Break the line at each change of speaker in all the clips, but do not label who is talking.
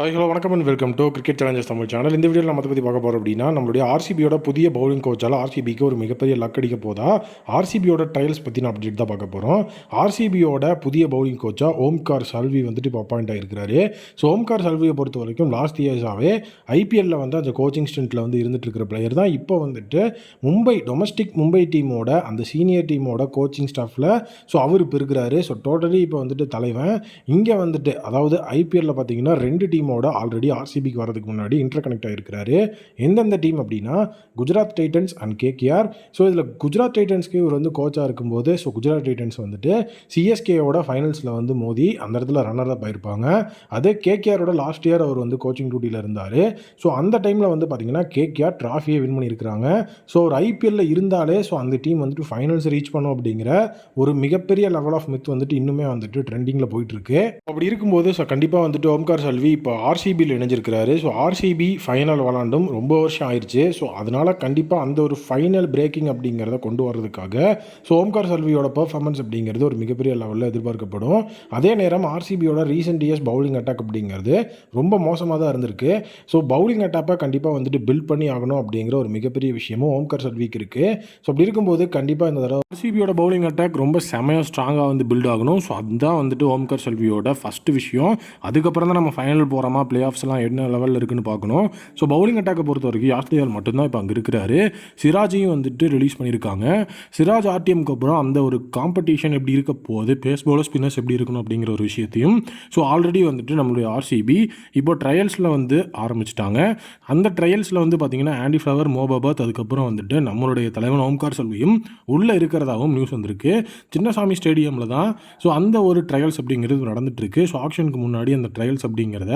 Hi hello வணக்கம் and welcome to cricket challengers Tamil channel இந்த வீடியோவில் நம்ம பற்றி பார்க்க போகிறோம் அப்படின்னா நம்மளுடைய ஆர்சிபியோட புதிய பவுலிங் கோச்சால் ஆர்சிபிக்கு ஒரு மிகப்பெரிய லக் அடிக்க போதா? ஆர்சிபியோட ட்ரையல்ஸ் நான் அப்டேட் தான் பார்க்க போகிறோம் ஆர்சிபியோட புதிய பவுலிங் கோச்சாக ஓம்கார் சல்வி வந்துட்டு இப்போ அப்பாயிண்ட் ஆகிருக்கிறாரு ஸோ ஓம்கார் சல்வியை பொறுத்த வரைக்கும் லாஸ்ட் இயர்ஸாகவே ஐபிஎல்லில் வந்து அந்த கோச்சிங் ஸ்டெண்ட்டில் வந்து இருந்துட்டு இருக்கிற பிளேயர் தான். இப்போ வந்துட்டு மும்பை டொமஸ்டிக் மும்பை டீமோட அந்த சீனியர் டீமோட கோச்சிங் ஸ்டாஃபில் ஸோ அவர் இப்போ இருக்கிறாரு ஸோ டோட்டலி இப்போ வந்துட்டு தலைவன். இங்கே வந்துட்டு அதாவது ஐபிஎல்ல பார்த்தீங்கன்னா ரெண்டு டீம் டீமோட ஆல்ரெடி ஆர்சிபிக்கு வரதுக்கு முன்னாடி இன்டர் கனெக்ட் ஆகிருக்கிறாரு எந்தெந்த டீம் அப்படின்னா Gujarat titans and KKR so இதில் குஜராத் டைட்டன்ஸ்க்கு இவர் வந்து கோச்சாக இருக்கும்போது ஸோ குஜராத் டைட்டன்ஸ் வந்துட்டு சிஎஸ்கேயோட ஃபைனல்ஸில் வந்து மோதி அந்த இடத்துல ரன்னர் அப் ஆயிருப்பாங்க. அதே கேகேஆரோட லாஸ்ட் இயர் அவர் வந்து கோச்சிங் டியூட்டியில் இருந்தார். ஸோ அந்த டைமில் வந்து பார்த்தீங்கன்னா கேகேஆர் ட்ராஃபியை வின் பண்ணியிருக்கிறாங்க. ஸோ ஒரு ஐபிஎல்ல இருந்தாலே ஸோ அந்த டீம் வந்துட்டு ஃபைனல்ஸ் ரீச் பண்ணும் அப்படிங்கிற ஒரு மிகப்பெரிய லெவல் ஆஃப் மித் வந்துட்டு இன்னுமே வந்துட்டு ட்ரெண்டிங்கில் போயிட்டு இருக்கு. அப்படி இருக்கும்போது ஸோ கண்டிப்பாக வந்துட்டு ஓம்கார் சல்வி இப்போ ஆர்சிபியில் இணைஞ்சிருக்கிறாரு. ஸோ ஆர்சிபி ஃபைனல் விளாண்டும் ரொம்ப வருஷம் ஆயிடுச்சு ஸோ அதனால் கண்டிப்பாக அந்த ஒரு ஃபைனல் பிரேக்கிங் அப்படிங்கிறத கொண்டு வர்றதுக்காக ஸோ ஓம்கார் சல்வியோட பர்ஃபார்மன்ஸ் அப்படிங்கிறது ஒரு மிகப்பெரிய லெவலில் எதிர்பார்க்கப்படும். அதே நேரம் ஆர்சிபியோட ரீசெண்ட் இயர்ஸ் பவுலிங் அட்டாக் அப்படிங்கிறது ரொம்ப மோசமாக தான் இருந்திருக்கு. ஸோ பவுலிங் அட்டாப்பாக கண்டிப்பாக வந்துட்டு பில்ட் பண்ணி ஆகணும் அப்படிங்கிற ஒரு மிகப்பெரிய விஷயமும் ஓம்கார் சல்விக்கு இருக்குது ஸோ அப்படி இருக்கும்போது கண்டிப்பாக இந்த தடவை ஆர்சிபியோட பவுலிங் அட்டாக் ரொம்ப செமையாக ஸ்ட்ராங்காக வந்து பில்ட் ஆகணும். ஸோ அதுதான் வந்துட்டு ஓம்கார் செல்வியோட ஃபஸ்ட்டு விஷயம். அதுக்கப்புறம் தான் நம்ம ஃபைனல் போகிறோமா பிளே ஆஃப்ஸ்லாம் என்ன லெவலில் இருக்குன்னு பார்க்கணும். ஸோ பவுலிங் அட்டாக்கை பொறுத்த வரைக்கும் யாஸ்தியால் மட்டும்தான் இப்போ அங்கே இருக்கிறாரு. சிராஜையும் வந்துட்டு ரிலீஸ் பண்ணியிருக்காங்க. சிராஜ் ஆர்டிஎம்க்கு அப்புறம் அந்த ஒரு காம்படிஷன் எப்படி இருக்க போகுது பேஸ் பவுலர் ஸ்பின்னர்ஸ் எப்படி இருக்கணும் அப்படிங்கிற ஒரு விஷயத்தையும் ஸோ ஆல்ரெடி வந்துட்டு நம்மளுடைய ஆர்சிபி இப்போ ட்ரையல்ஸில் வந்து ஆரம்பிச்சிட்டாங்க. அந்த ட்ரையல்ஸில் வந்து பார்த்தீங்கன்னா ஆண்டி ஃப்ளவர் மோபாபாத் அதுக்கப்புறம் வந்துட்டு நம்மளுடைய தலைவன் ஓம்கார் செல்வியும் உள்ளே இருக்கிறதாகவும் நியூஸ் வந்திருக்கு. சின்னசாமி ஸ்டேடியமில் தான் ஸோ அந்த ஒரு ட்ரையல்ஸ் அப்படிங்கிறது நடந்துட்டுருக்கு ஸோ ஆக்ஷனுக்கு முன்னாடி அந்த ட்ரையல்ஸ் அப்படிங்கிறத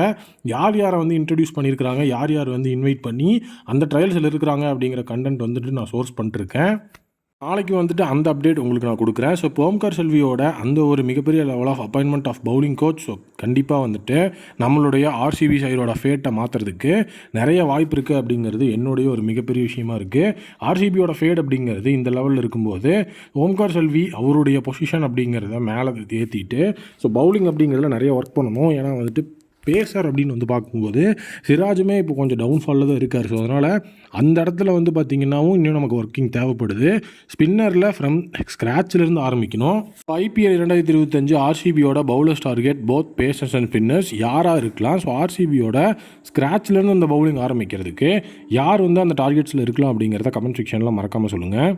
யார் யாரை வந்து இன்ட்ரடியூஸ் பண்ணியிருக்கிறாங்க யார் யார் வந்து இன்வைட் பண்ணி அந்த ட்ரையல்ஸில் இருக்கிறாங்க அப்படிங்கிற கண்டென்ட் வந்துட்டு நான் சோர்ஸ் பண்ணிருக்கேன். நாளைக்கு வந்துட்டு அந்த அப்டேட் உங்களுக்கு நான் கொடுக்குறேன். ஸோ ஓம்கார் செல்வியோட அந்த ஒரு மிகப்பெரிய level of appointment of bowling coach so கண்டிப்பாக வந்துட்டு நம்மளுடைய ஆர்சிபி சைடோட ஃபேட்டை மாற்றுறதுக்கு நிறைய வாய்ப்பு இருக்குது அப்படிங்கிறது என்னுடைய ஒரு மிகப்பெரிய விஷயமா இருக்குது ஆர்சிபியோட ஃபேட் அப்படிங்கிறது இந்த லெவலில் இருக்கும்போது ஓம்கார் செல்வி அவருடைய பொசிஷன் அப்படிங்கிறத மேலே ஏற்றிட்டு ஸோ பவுலிங் அப்படிங்கிறதுல நிறைய ஒர்க் பண்ணணும். ஏன்னா வந்துட்டு பேசர் அப்படின்னு வந்து பார்க்கும்போது சிராஜுமே இப்போ கொஞ்சம் டவுன்ஃபாலில் தான் இருக்கார். ஸோ அதனால் அந்த இடத்துல வந்து பார்த்திங்கன்னாவும் இன்னும் நமக்கு ஒர்க்கிங் தேவைப்படுது. ஸ்பின்னரில் ஃப்ரம் ஸ்க்ராட்சிலேருந்து ஆரம்பிக்கணும். ஐபிஎல் இரண்டாயிரத்தி இருபத்தஞ்சு ஆர்சிபியோட bowlers target both pacers and spinners யாராக இருக்கலாம்? ஸோ ஆர்சிபியோட ஸ்க்ராட்ச்லேருந்து அந்த பவுலிங் ஆரம்பிக்கிறதுக்கு யார் வந்து அந்த டார்கெட்ஸில் இருக்கலாம் அப்படிங்கிறத கமெண்ட் செக்ஷனில் மறக்காமல் சொல்லுங்கள்